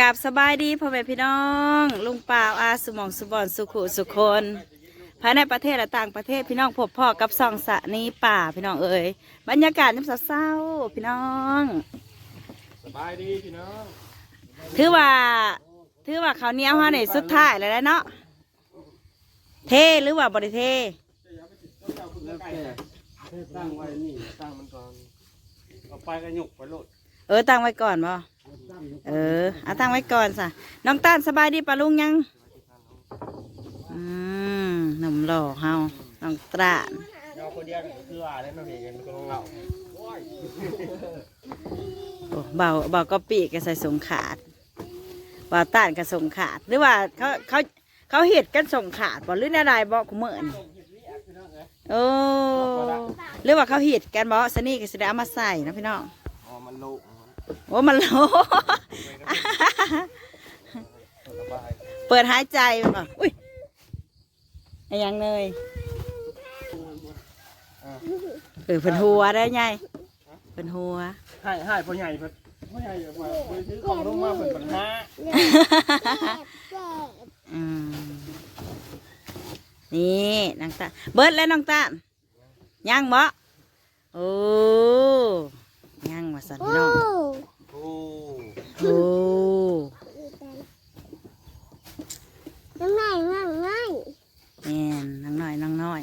กับสบายดีพ่อแม่พี่น้อง ลุงป่าวอาสุหมองสุบอนสุขุสุคนภายในประเทศและต่างประเทศพี่น้องพบพ่อกับซองสะนี้ป่าพี่น้องเอ๋ยบรรยากาศน้ำเศร้าๆพี่น้องสบายดีพี่น้องถือว่าถือว่าเขาวเหนี้ยวฮะเนี่ยสุดท้ายแล้วแหละเนาะเทหรือว่าบริเทแล้วแกตั้งไว้นี่ตั้งมันก่อนเอาไปกระหยกไปโลด เออตั้งไว้ก่อนบ่เออเอาตั้งไว้ก่อนสะน้องต้านสบายดีปะลุงยังอืมหนุ่มหล่อเฮาน้องตราดเราคนเดียวก็คือว่าแล้วเราเห็นกันก็เงาโอ้เบาเบาก็ปีกกใส่สงขาดเบาต้านก็สงขาด หรือว่าเขาเขาเขาเห็ดกันสงขาดบ่หรืออะไรบ่คุเมื่อนโอ้หรือว่าเขาเห็ดกันบ่สนี่ก็สิได้เอามาใส่นะพี่น้องอ๋อมันลก โอ้มันโลสบายเปิดหายใจมันบ่อุ้ยอะไรยังเลยเออเพิ่นหัวได้ไงเพิ่นหัวให้ให้พ่อใหญ่เพิ่นพ่อใหญ่อย่ามาไปซื้อของลงมาเป็นปัญหาอืมนี่นางตาเบิดแล้วน้องตายังบ่โอ้ยังมาสั่นพี่น้องโอ้ โอ้ง่ายง่ายง่ายแม่นน้องน้อยน้องน้อย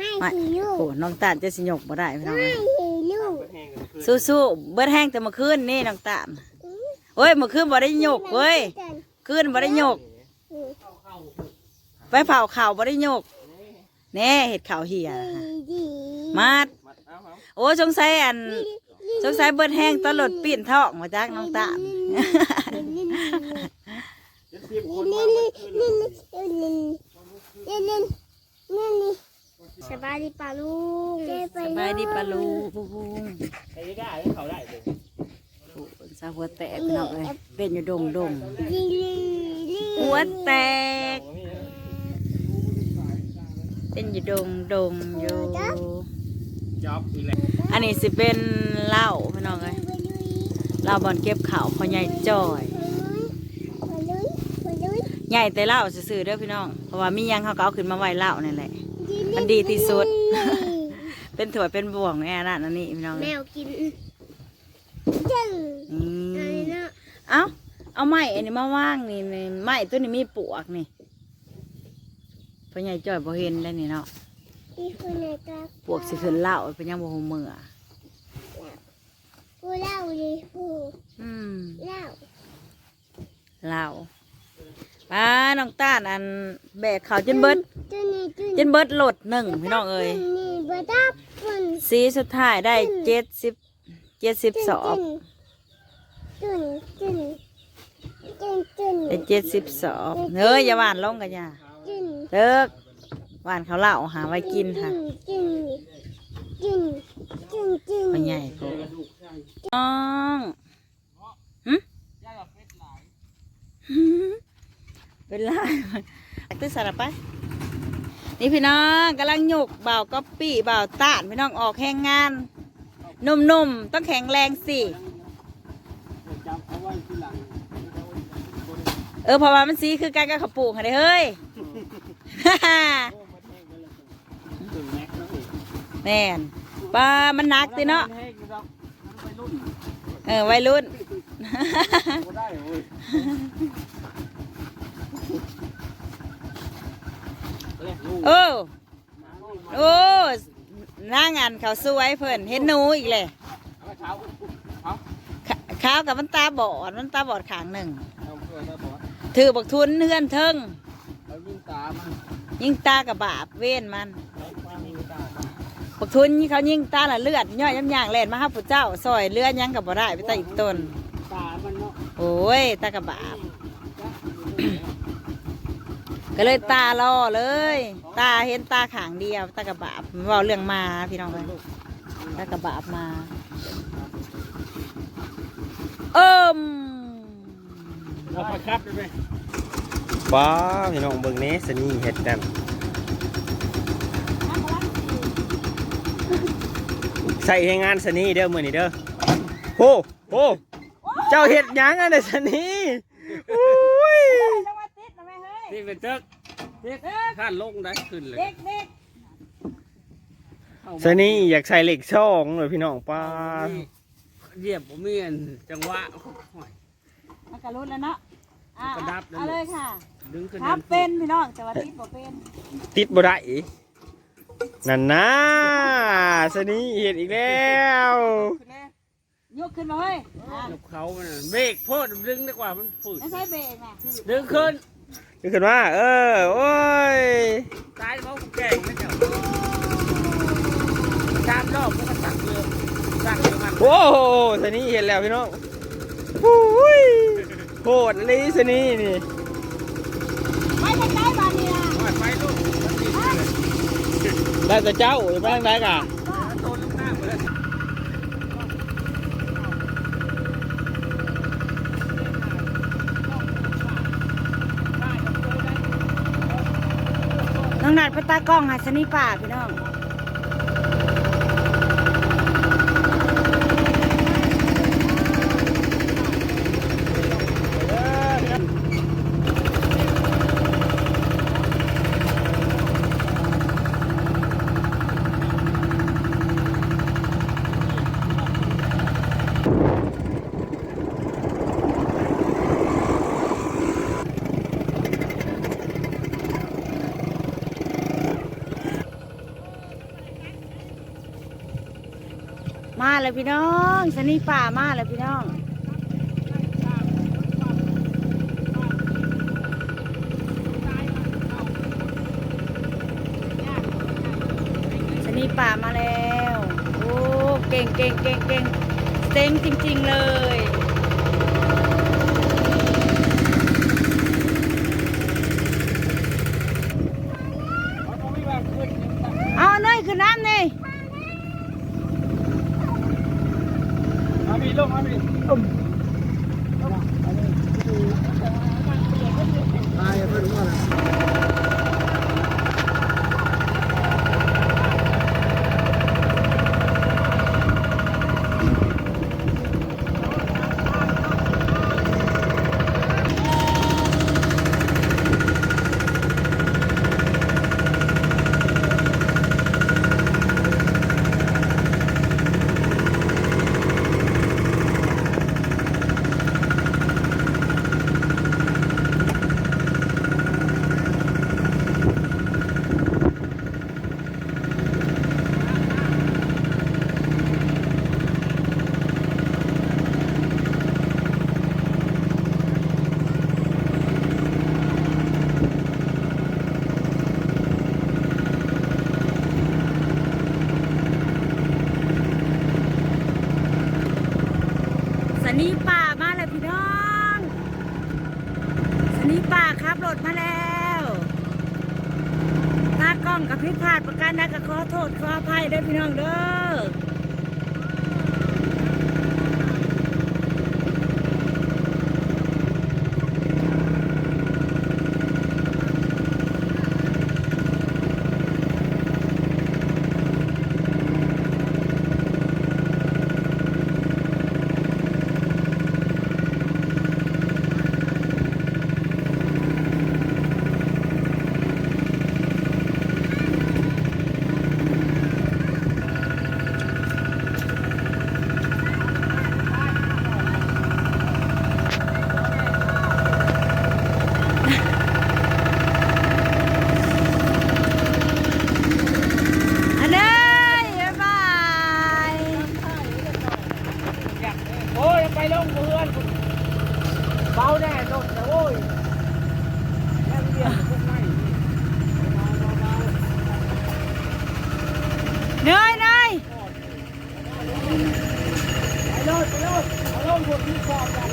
ง่ายไม่สีลูกโอ้น้องตาจะสิยกบ่ได้พี่น้องง่ายสีลูกเปิดแห้งกันคืนสู้ๆเบิดแห้งแต่เมื่อคืนนี่น้องตาโอ้ยเมื่อคืนบ่ได้ยกเว้ยคืนบ่ได้ยก ไปเผาข่าวบ่ได้ยกแน่เห็ดข่าวเหี่ยมาดมัดเอาเอาโอ้สงสัยอัน สงสัยเบิดแห้งตลอดปีนท้องมาจากน้องตาลเจ็ด สิบคนมาเมื่อคืนเลยสบายดีป่าลุงสบายดีปะลูกใครได้เขาได้เลยโอ้ยสาวหัวแตกพี่น้องเอ้ยเป็นอยู่ดงดงลีลีลีหัวแตก เป็นอยู่ดงดงอยู่จ็อบอีกแล้วอันนี้สิเป็นเหล้าพี่น้องเอ้ยเห ล้าบอลเก็บข่าวพ่อใหญ่จ้อยป่าลุงป่าลุงใหญ่แต่เหล้าซื่อๆเด้อพี่น้อง เพราะว่ามีหยังเขาก็เอาขึ้นมาไว้เหล้านั่นแหละ มันดีที่สุด เป็นถั่วยเป็นบ่วงแน่นั่นอันนี้พี่น้องแมเอ้ยวกินจึงอือะไรมนะเอ้าเอาไม้อันนี้มาว่างนี่นี่ไม้ตัวนี้มีปลวกนี่พ่อใหญ่จ้อยบ่เห็นได้นี่เนาะที่คนไหนก็ปลวกสิขึ้นเหล้าเป็นยังบ่ฮู้มือ ผู้เล่าเลยผู้ อืม เล่า เห ล้าป้าน้องต้านอันแบกเขาวจนเบิดจุนี่จุจนเบิดโหลดหนึ่งพี่น้องเอ้ยนี่บัดับปุ่นสีสุดท้ายได้เจ็ดสิบเจ็ดสิบสอบจุนจุนจุนจุนได้เจ็ดสิบสอบเฮ้ยอย่าหวานลงกันอย่าจุนเลิกหวานเขาวเหล้าหาไว้กินค่ะจุนจุนจุนจุนมันใหญ่โพดน้องหึ เป็นไรตื้อสารไปนี่พี่น้องกำลังหยกเบาก๊อปปี้เบาตานพี่น้องออกแข่งงานหนุ่มๆต้องแข็งแรงสิเอาไว้ที่หลังเอพราะว่ามันสีคือการกับขปลูกค่ะเด้เฮ้ยแม่นปลามันหนักติเนาะเออวัยรุ่น เว้ยเรียกลูกโอ้โอ้นางอันเขาสวยเพิ่นเห็นหนูอีกเลยเอาเช้าเอาขาขาวกับมันตาบอดมันตาบอดขางหนึ่งถือบักทุนเฮือนเทิงยิงตามันยิงตากับบาปเว้นมันบักทุนเขายิงตาละเลือดย่อยย้ำย่างแล่นมาห้าผู้เจ้าซอยเลือดยังกับบ่ได้ไปตาอีกต้น โอ้ย ตากับบาปก็เลยตาล่อเลย ตาเห็นตาขางเดียว ตากับบาปเว่าเรื่องมาพี่น้องเลยตากับบาปมาเอิ่มเอาไปครับไปไหมบ้าพี่น้องเบิ่งนี้สนี่เห็ดกันใส่ให้งานสนี่เด้อมื้อนี้เด้อโหโห เจ้าเห็ดหยังอันน่ะสนี่นี่เป็นเจ๊กเจ๊กข้านลงได้ขึ้นเลยเด็กเด็กซะนี่อยากใส่เหล็กช่องเลยพี่น้องป้าเหยียบผมมีอันจังหวะโอ้ย มันกระลุนแล้วเนาะอะกระดับแล้ว เอาเลยค่ะดึงขึ้นครับเป็นพี่น้องแต่ว่าติดบ่เป็นติดบ่ได้นั่นนะซะนี่เห็นอีกแล้ว ยกขึ้นมาเฮ้ยอะยกเขามันน่ะเบรกโพดดึงดีกว่ามันฝืดไม่ใช่เบรกนะดึงขึ้นนี่ขึ้นมาเออ โอ้ย ตายเขาแก่งนะเจ้าตามรอบมันก็สักเรือสักเรือมันโอ้โหซะนี่เห็นแล้วพี่น้องอุ้ยโหดเลยซะนี่นี่ไม่ใช่ใกล้บานนี่นะปล่อยไฟลูกมันติดเลย ได้แต่เจ้าอย่าไปทางใดกะ โดนลูกหน้าหมดเลย น้องนัดไปตากล้องหาสนีป่าพี่น้อง มาเลยพี่น้องสนีป่ามาเลยพี่น้องสนีป่ามาแล้ว โอ้ เก่งเก่งเก่งเก่งเต็งจริง ๆ เลย เอาเนยคือน้ำนี่ เอามีลงเอามีตายเพิ่นว่า สนีป่ามาเลยพี่น้องสนี ษมาแล้วตากล้องกับพิพาทประการใดก็ขอโทษขออภัยเด้อพี่น้องเด้อ อันนี้บ๊ายบาย โอ้ยไปลงเพื่อนเบาแน่โดดแต่โอ้ยแค่เดียวพวกไม่ เนยเนย ไปโลดไปโลดเอาลงบนที่ขอบกั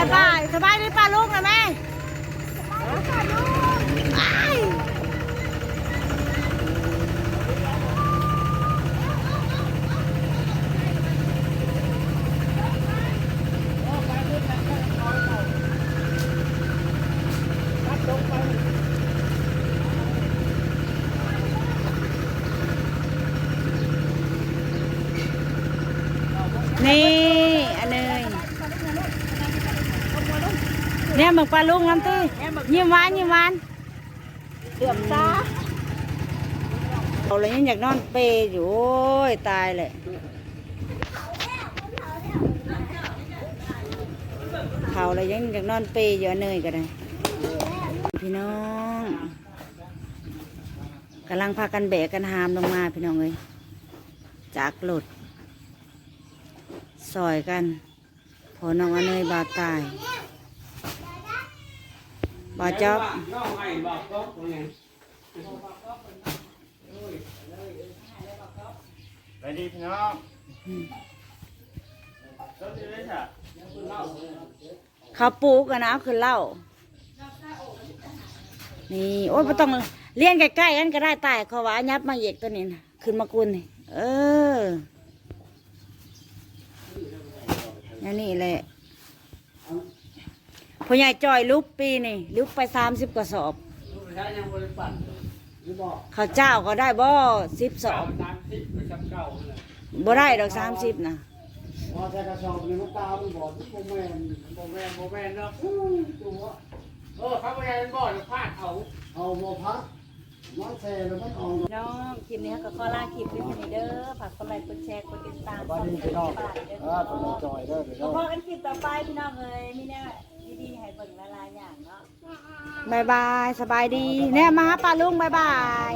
น บายบายสบายดีป่าลุงนะแม่ไป นี่อันเนย เนี่ยมึงปลาลุงน้ำตียิ้มหวานยิ้มหวานเตือมตาเอาเลยยังอยากนอนเปรย์อยู่โอ้ยตายเลยเขาเลยยังอยากนอนเปรย์อยู่อันเนยกันเลยพี่น้องกำลังพากันแบกกันหามลงมาพี่น้องเลยจากหลุดซอยกันพอน้องอันเนยบาดตาย บาดจ๊อบน้องให้บอกก็ตรงนี้ไปดีพี่น้องรถดีเลยค่ะเขาปลูกกันนะเอาคือเหล่านี่โอ้ยไม่ต้องเลี้ยงใกล้ๆกันก็ได้ตายเขาว่ายับมาเหยกตัวนี้นะขึ้นมากุนนี่เอออันนี้แหละ พ่อใหญ่จอยลุกปีนี่ลุกไปสามสิบกว่าสอบลูกชายยังบริปั่นหรือบอกข้าวเจ้าก็ได้บ่สิบสอบสามสิบหรือสามเก้าเลยบ่ได้ดอกสามสิบนะพอใช้กระสอบนี่มันตามันบอกทุกโมเมนต์โมเมนต์โมเมนต์เนาะอู้ตัวเออเขาไม่ได้บอกจะพลาดเขาเอาโมพักมันแซ่แล้วมันออกน้องคลิปนี้ก็ขอลาคลิปด้วยเด้อฝากกดไลค์กดแชร์กดติดตามบ้านนี้พี่น้องเออตัวจอยเด้อพี่น้องพอกันคลิปต่อไปพี่น้องเอ้ยมีแน่ ดีๆให้เบิ่งหลายอย่างเนาะ บายบายสบายดี แน่มาหาป้าลุงบายบาย